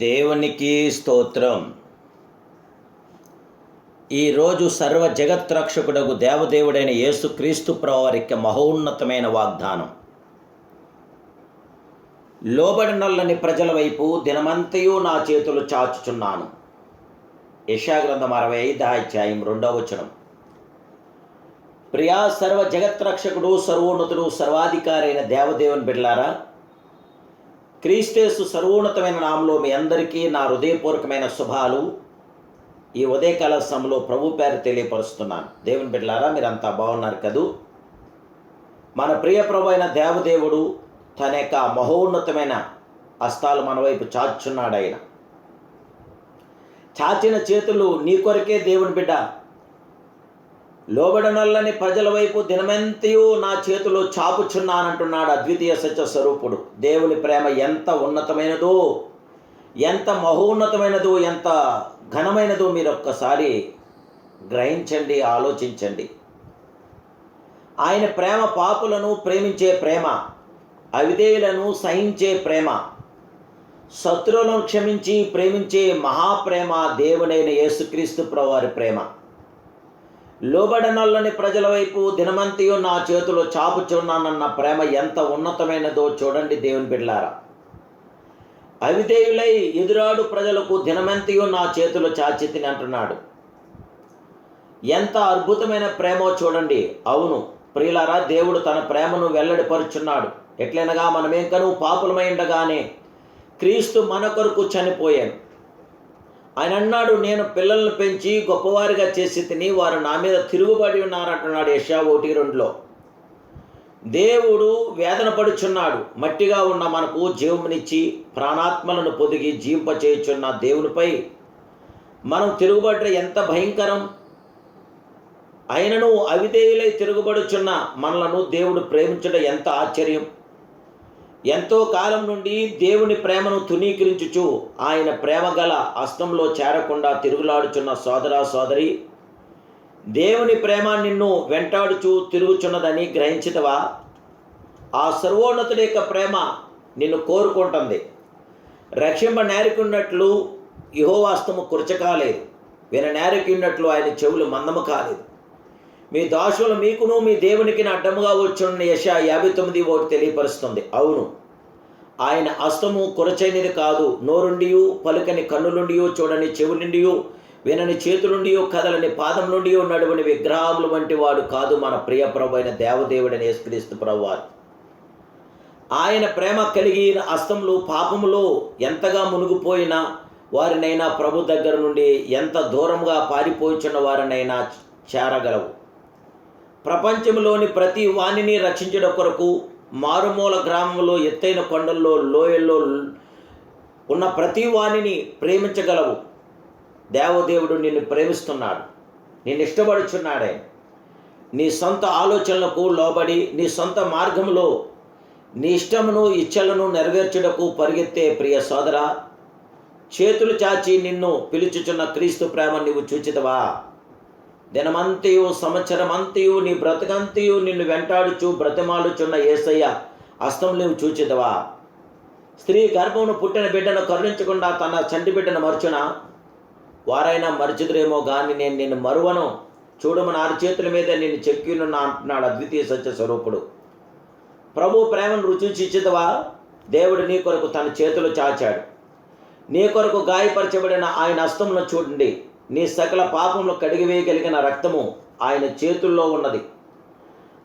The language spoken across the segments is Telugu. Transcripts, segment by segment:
దేవునికి స్తోత్రం. ఈరోజు సర్వ జగత్రక్షకుడకు దేవదేవుడైన యేసుక్రీస్తు ప్రవారికి మహోన్నతమైన వాగ్దానం. లోబడి నల్లని ప్రజల వైపు దినమంతయు నా చేతులు చాచుచున్నాను. యశాగ్రంథం అరవై ఐదు అధ్యాయం రెండవ వచనం. ప్రియా సర్వ జగత్రక్షకుడు సర్వోన్నతుడు సర్వాధికారైన దేవదేవుని బిడ్లారా క్రీస్తేసు సర్వోన్నతమైన నామంలో మీ అందరికీ నా హృదయపూర్వకమైన శుభాలు. ఈ ఉదయకాల సమయంలో ప్రభు పేరు తెలియపరుస్తున్నాను. దేవుని బిడ్డలారా మీరంతా బాగున్నారు కదూ? మన ప్రియ ప్రభు అయిన దేవదేవుడు తన యొక్క మహోన్నతమైన హస్తాలు మన వైపు చాచున్నాడు ఆయన. చాచిన చేతులు నీ కొరకే దేవుని బిడ్డ లోబడనల్లని ప్రజల వైపు దినమెంతయు నా చేతిలో చాపుచున్నానంటున్నాడు అద్వితీయ సత్య స్వరూపుడు దేవుని ప్రేమ ఎంత ఉన్నతమైనదో ఎంత మహోన్నతమైనదో ఎంత ఘనమైనదో మీరు ఒక్కసారి గ్రహించండి ఆలోచించండి. ఆయన ప్రేమ పాపులను ప్రేమించే ప్రేమ అవిధేయులను సహించే ప్రేమ శత్రువులను క్షమించి ప్రేమించే మహాప్రేమ దేవుడైన యేసుక్రీస్తు ప్రవారి ప్రేమ. లోబడనల్లని ప్రజల వైపు దినమంతియు నా చేతిలో చాపుచున్నానన్న ప్రేమ ఎంత ఉన్నతమైనదో చూడండి దేవుని బిడ్లారా అవిధేయులై ఎదురాడు ప్రజలకు దినమంతియు నా చేతిలో చాచితిని అంటున్నాడు. ఎంత అద్భుతమైన ప్రేమో చూడండి. అవును ప్రియులారా దేవుడు తన ప్రేమను వెల్లడిపరుచున్నాడు. ఎట్లనగా మనమేంకను పాపులమై ఉండగానే క్రీస్తు మన కొరకు చనిపోయాను ఆయన అన్నాడు నేను పిల్లలను పెంచి గొప్పవారిగా చేసి తిని వారు నా మీద తిరుగుబడి ఉన్నారంటున్నాడు యశా ఒకటి రెండులో. దేవుడు వేదన పడుచున్నాడు మట్టిగా ఉన్న మనకు జీవమునిచ్చి ప్రాణాత్మలను పొదిగి జీవింపచేయుచున్న దేవునిపై మనం తిరుగుబడి ఎంత భయంకరం. ఆయనను అవిధేయులై తిరుగుబడుచున్న మనలను దేవుడు ప్రేమించడం ఎంత ఆశ్చర్యం. ఎంతో కాలం నుండి దేవుని ప్రేమను తునీకరించుచు ఆయన ప్రేమ గల అస్తంలో చేరకుండా తిరుగులాడుచున్న సోదరా సోదరి దేవుని ప్రేమ నిన్ను వెంటాడుచు తిరుగుచున్నదని గ్రహించితవా ఆ సర్వోన్నతుడి యొక్క ప్రేమ నిన్ను కోరుకుంటుంది. రక్షింప నేరుకున్నట్లు ఇహోవాస్తము కురచకాలేదు విన నేరకున్నట్లు ఆయన చెవులు మందము కాలేదు. మీ దాసులు మీకును మీ దేవునికి అడ్డముగా వచ్చున్న యశ యాభై తొమ్మిది ఒకటి తెలియపరుస్తుంది. అవును. ఆయన అస్తము కొరచైనది కాదు. నోరుండియు పలుకని కన్నులుండియో చూడని చెవులుండియో వినని చేతులుండియో కదలని పాదం నుండి నడువని విగ్రహములు వంటి వాడు కాదు మన ప్రియ ప్రభు అయిన దేవదేవుడని యేసుక్రీస్తు ప్రభువారు. ఆయన ప్రేమ కలిగిన అస్తములు పాపములో ఎంతగా మునిగిపోయినా వారినైనా ప్రభు దగ్గర నుండి ఎంత దూరంగా పారిపోయిచున్న వారినైనా చేరగలవు. ప్రపంచంలోని ప్రతి వాణిని రక్షించడం కొరకు మారుమూల గ్రామంలో ఎత్తైన కొండల్లో లోయల్లో ఉన్న ప్రతి వాణిని ప్రేమించగలవు. దేవదేవుడు నిన్ను ప్రేమిస్తున్నాడు. నిన్ను ఇష్టపడుచున్నాడే. నీ సొంత ఆలోచనలకు లోబడి నీ సొంత మార్గంలో నీ ఇష్టమును ఇచ్చలను నెరవేర్చుటకు పరిగెత్తే ప్రియ సోదర చేతులు చాచి నిన్ను పిలుచుచున్న క్రీస్తు ప్రేమ నువ్వు చూచితవా? దినమంతయు సంవత్సరమంతయు నీ బ్రతకంతయు నిన్ను వెంటాడుచు బ్రతిమాలుచున్న ఏసయ్య హస్తం నీవు చూచిదవా స్త్రీ గర్భమును పుట్టిన బిడ్డను కరుణించకుండా తన చంటి బిడ్డను మరచున? వారైనా మరచుదురేమో కానీ నేను నిన్ను మరువను. చూడమని ఆరు చేతుల మీద నిన్ను చెక్కినున్నా అంటున్నాడు అద్వితీయ సత్య స్వరూపుడు. ప్రభు ప్రేమను రుచిచిచ్చితవా దేవుడు నీ కొరకు తన చేతులు చాచాడు. నీ కొరకు గాయపరచబడిన ఆయన అస్తమును చూడండి. నీ సకల పాపములు కడిగివేయగలిగిన రక్తము ఆయన చేతుల్లో ఉన్నది.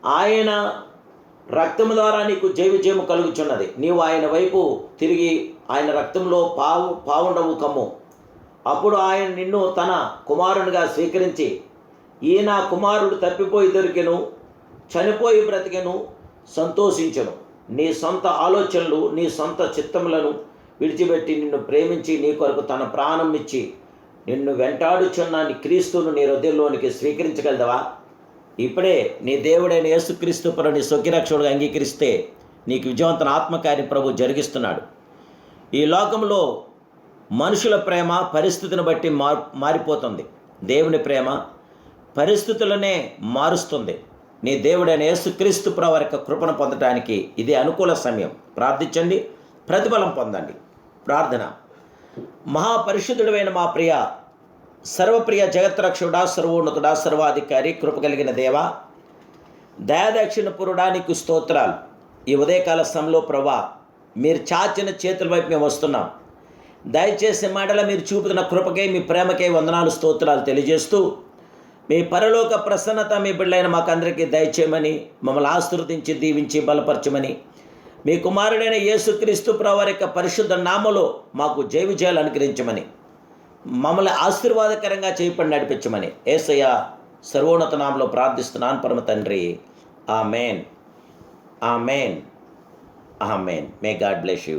ఆయన రక్తము ద్వారా నీకు జైవిజయము కలుగుచున్నది. నీవు ఆయన వైపు తిరిగి ఆయన రక్తంలో పావు పావుండవు కమ్ము. అప్పుడు ఆయన నిన్ను తన కుమారునిగా స్వీకరించి ఈయన కుమారుడు తప్పిపోయి దొరికెను చనిపోయి బ్రతికెను సంతోషించను. నీ సొంత ఆలోచనలు నీ సొంత చిత్తములను విడిచిపెట్టి నిన్ను ప్రేమించి నీ కొరకు తన ప్రాణం ఇచ్చి నిన్ను వెంటాడుచున్న నీ క్రీస్తును నీ హృదయంలోనికి స్వీకరించగలదవా? ఇప్పుడే నీ దేవుడైన యేసుక్రీస్తు పర నీ అంగీకరిస్తే నీకు విజయవంతన ఆత్మకార్యం ప్రభు జరిగిస్తున్నాడు. ఈ లోకంలో మనుషుల ప్రేమ పరిస్థితిని బట్టి మార్ మారిపోతుంది. దేవుని ప్రేమ పరిస్థితులనే మారుస్తుంది. నీ దేవుడైన యేసుక్రీస్తు ప్రవారి యొక్క కృపను పొందటానికి ఇది అనుకూల సమయం. ప్రార్థించండి ప్రతిఫలం పొందండి. ప్రార్థన. మహాపరిశుద్ధుడైన మా ప్రియ సర్వప్రియ జగత్రక్షుడా సర్వోన్నతుడా సర్వాధికారి కృప కలిగిన దేవ దయాదక్షిణ పురుడానికి స్తోత్రాలు. ఈ ఉదయకాల సమయంలో ప్రభా మీరు చాచిన చేతుల వైపు మేము వస్తున్నాం. దయచేసి మాటల మీరు చూపుతున్న కృపకే మీ ప్రేమకే వందనాలు స్తోత్రాలు తెలియజేస్తూ మీ పరలోక ప్రసన్నత మీ బిడ్డలైన మాకందరికీ దయచేయమని మమ్మల్ని ఆశీర్వదించి దీవించి బలపరచమని మీ కుమారుడైన యేసుక్రీస్తు ప్రవారి యొక్క పరిశుద్ధ నామలో మాకు జయ విజయాలు అనుగ్రహించమని మమ్మల్ని ఆశీర్వాదకరంగా చేయపడి నడిపించమని ఏసయ్య సర్వోన్నత నామంలో ప్రార్థిస్తున్నాను పరమ తండ్రి. ఆ మేన్ ఆ మేన్ ఆ man may God bless you